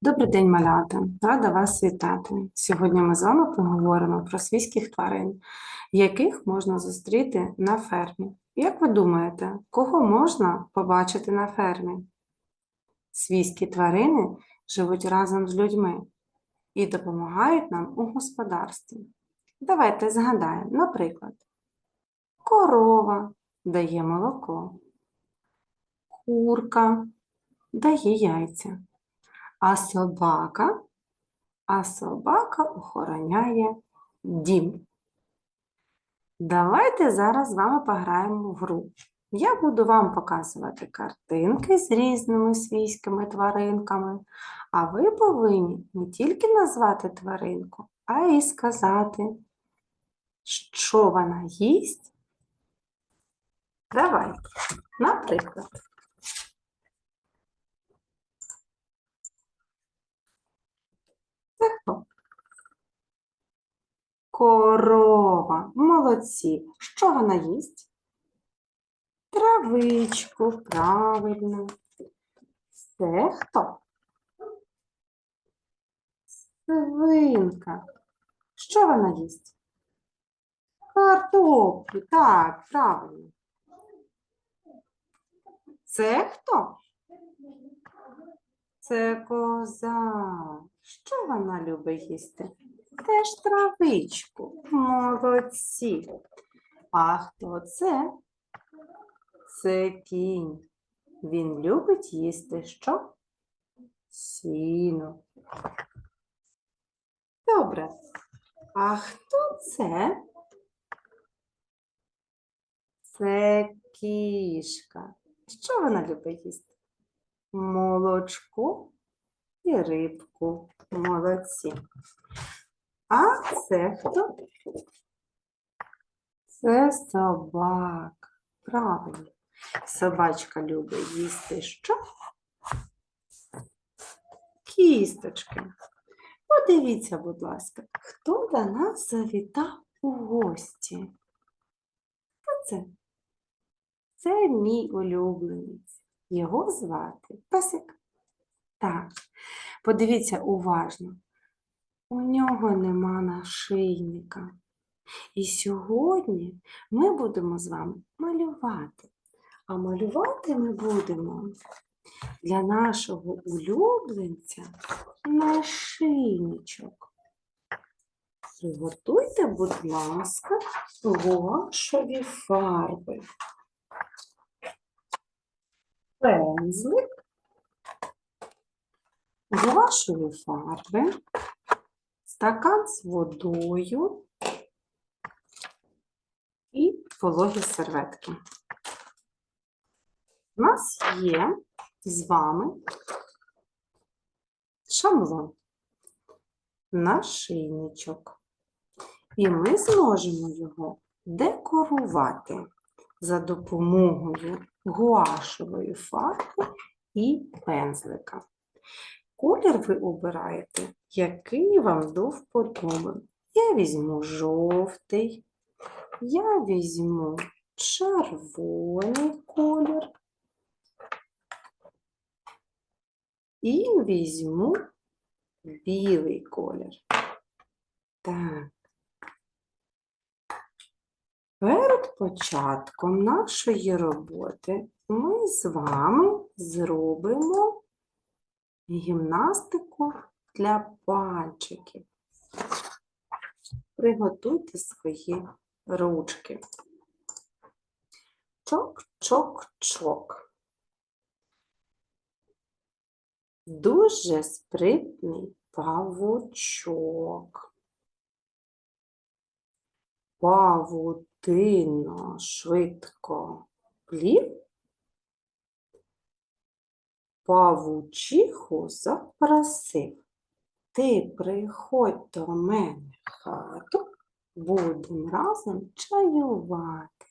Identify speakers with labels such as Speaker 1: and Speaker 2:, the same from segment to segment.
Speaker 1: Добрий день, малята! Рада вас вітати. Сьогодні ми з вами поговоримо про свійських тварин, яких можна зустріти на фермі. Як ви думаєте, кого можна побачити на фермі? Свійські тварини живуть разом з людьми і допомагають нам у господарстві. Давайте згадаємо, наприклад, корова дає молоко, курка дає яйця. А собака, а собака охороняє дім. Давайте зараз з вами пограємо в гру. Я буду вам показувати картинки з різними свійськими тваринками, а ви повинні не тільки назвати тваринку, а й сказати, що вона їсть. Давайте, наприклад. Це хто? Корова. Молодці. Що вона їсть? Травичку, правильно. Це хто? Свинка. Що вона їсть? Картоплю. Так, правильно. Це хто? Це коза. Що вона любить їсти? Теж травичку. Молодці. А хто це? Це кінь. Він любить їсти що? Сіно. Добре. А хто це? Це кішка. Що вона любить їсти? молочко і рибку. Молодці. А це хто? Це собака. Правильно. Собачка любить їсти що? Кісточки. Подивіться, будь ласка, хто до нас завітав у гості? Хто це? Це мій улюбленець. Його звати Песик. Так, подивіться уважно. У нього нема нашийника. І сьогодні ми будемо з вами малювати. А малювати ми будемо для нашого улюбленця нашийничок. Приготуйте, будь ласка, гуашові фарби пензлик, гуашеві фарби, стакан з водою і вологі серветки. У нас є з вами шаблон, нашийничок, і ми зможемо його декорувати за допомогою гуашевої фарби і пензлика. Колір ви обираєте, який вам до вподоби. Я візьму жовтий, я візьму червоний колір і візьму білий колір. Так. Перед початком нашої роботи ми з вами зробимо гімнастику для пальчиків. Приготуйте свої ручки. Чок-чок-чок. Дуже спритний павучок. Павутино швидко плів, павучиху запросив. Ти приходь до мене в хату, будемо разом чаювати.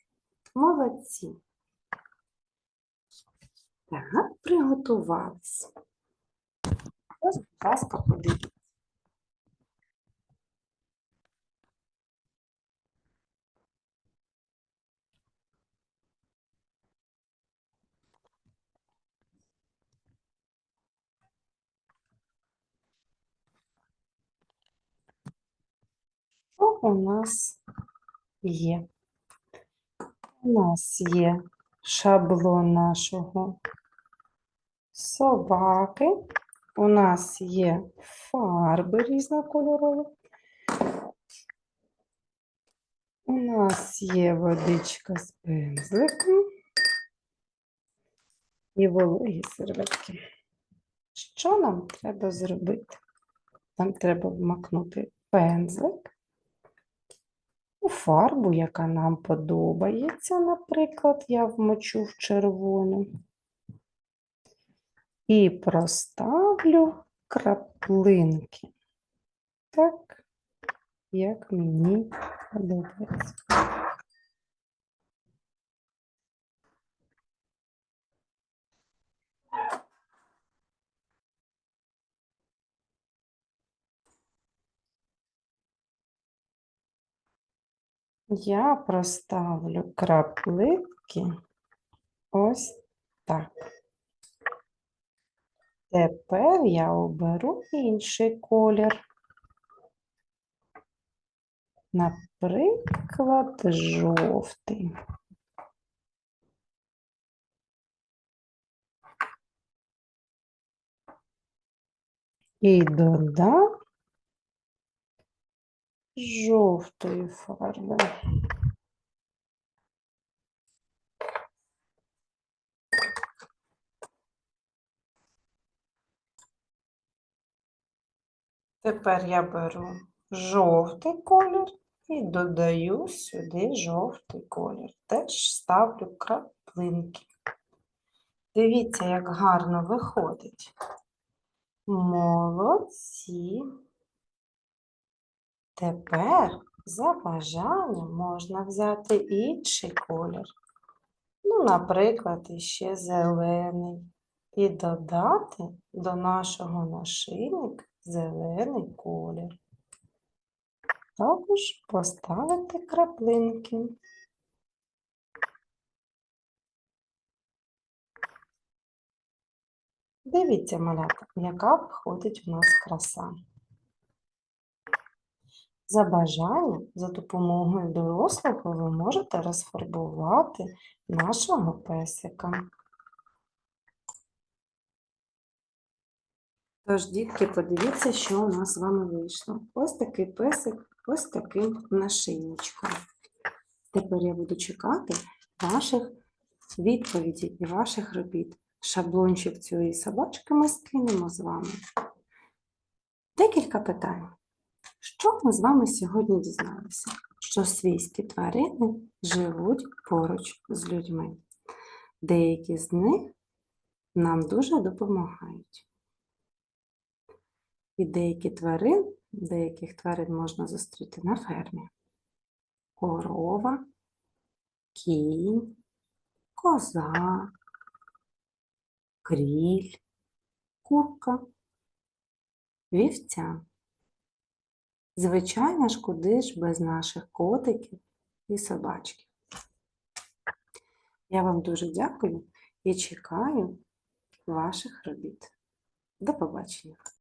Speaker 1: Молодці. Так, приготувалися. Ось, будь ласка, подивіться. У нас є? У нас є шаблон нашого собаки. У нас є фарби різнокольорові. У нас є водичка з пензликом і вологі серветки. Що нам треба зробити? Нам треба вмакнути пензлик у фарбу, яка нам подобається. Наприклад, я вмочу в червону. І проставлю краплинки. Так, як мені подобається. Я проставлю краплинки ось так. Тепер я оберу інший колір. Наприклад, жовтий. І додам жовтої фарби. Тепер я беру жовтий колір і додаю сюди жовтий колір. Теж ставлю краплинки. Дивіться, як гарно виходить. Молодці. Тепер за бажанням можна взяти інший колір. Ну, наприклад, іще зелений. І додати до нашого нашийника зелений колір. Також поставити краплинки. Дивіться, малята, яка виходить у нас краса. За бажанням, за допомогою дорослого ви можете розфарбувати нашого песика. Тож, дітки, подивіться, що у нас з вами вийшло. Ось такий песик, ось таким нашийничком. Тепер я буду чекати ваших відповідей і ваших робіт. Шаблончик цієї собачки ми скинемо з вами. Декілька питань. Що ми з вами сьогодні дізналися? Що свійські тварини живуть поруч з людьми. Деякі з них нам дуже допомагають. І деякі тварин, деяких тварин можна зустріти на фермі. Корова, кінь, коза, кріль, курка, вівця. Звичайно ж, куди ж без наших котиків і собачків. Я вам дуже дякую і чекаю ваших робіт. До побачення!